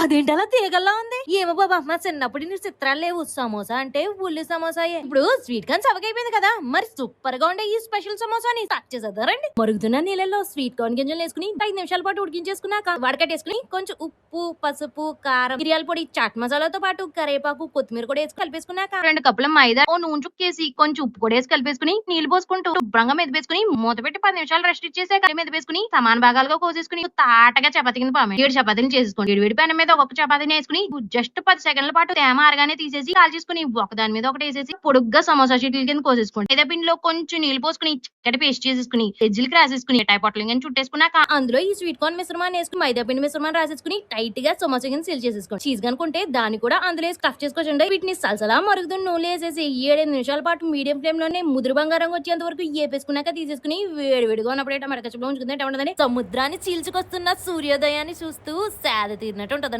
అదేంటి అలా తీగల్లా ఉంది? ఏమో బాబా మా చిన్నప్పుడు నీ చిత్రాలు లేవు. సమోసా అంటే ఉల్లి సమోసాయే. ఇప్పుడు స్వీట్ కార్న్ సవకైపోయింది కదా. మరి సూపర్గా ఉండే ఈ స్పెషల్ సమోసాని స్టార్ట్ చేసేద్దారండి మరుగుతున్న నీళ్ళలో స్వీట్ కార్న్ గింజలు వేసుకుని ఐదు నిమిషాల పాటు ఉడికించేసుకున్నాక వడకట్టేసుకుని కొంచెం ఉప్పు పసుపు కారం మిరియాల పొడి చాట్ మసాలాతో పాటు కరేపాకు కొత్తిమీర కూడా వేసి కలిపేసుకున్నాక రెండు కప్పుల మైదా ఓ నూనె చుక్కేసి కొంచెం ఉప్పు కూడా వేసి కలిపేసుకుని నీళ్ళు పోసుకుంటూ శుభ్రంగా మెదిపేసుకుని మూత పెట్టి పది నిమిషాలు రెస్ట్ ఇచ్చేసాక మెదిపేసుకుని సమాన భాగాలుగా కోసేసుకుని తాటగా చపాతీ కింద పామే. ఏడు చపాతీలు చేసుకోండి ఏడు పెనం మీద ఒక్కొక్క చపాతీని వేసుకుని జస్ట్ పది సెకండ్ల పాటు తేమ ఆరగానే తీసేసి కాల్ చేసుకుని ఒక దాని మీద ఒకటి వేసేసి పొడుగ్గా సమోసా షీట్ల కింద కోసేసుకోండి. లేదా పిండిలో కొంచెం నీళ్ళు పోసుకుని చక్కటి పేస్ట్ చేసేసుకుని ఎజ్జిలకి రాసేసుకుని టై పొట్ల కానీ చుట్టేసుకున్నాక అందులో ఈ స్వీట్ కార్న్ మిశ్రమాన్ని వేసుకుని మైదా పిండి మిశ్రమాన్ని రాసేసుకుని టైట్గా సమోసా కింద సీల్ చేసేసుకోండి. చీజ్ కనుకుంటే దాన్ని కూడా అందులో స్టఫ్ చేసుకోవచ్చండి వీటిని సలసలా మరుగుతున్న నూనె వేసేసి ఏడెనిమిది నిమిషాల పాటు మీడియం ఫ్లేమ్లోనే ముదురు బంగారం వచ్చేంత వరకు ఏపేసుకున్నాక తీసేసుకుని వేడి వేడిగా ఉన్నప్పుడే టమాటా ఉంచుకుంటే ఉంటుందని సముద్రాన్ని చీల్చుకొస్తున్న సూర్యోదయాన్ని చూస్తూ సేద తీరినట్టు ఉంటుందండి.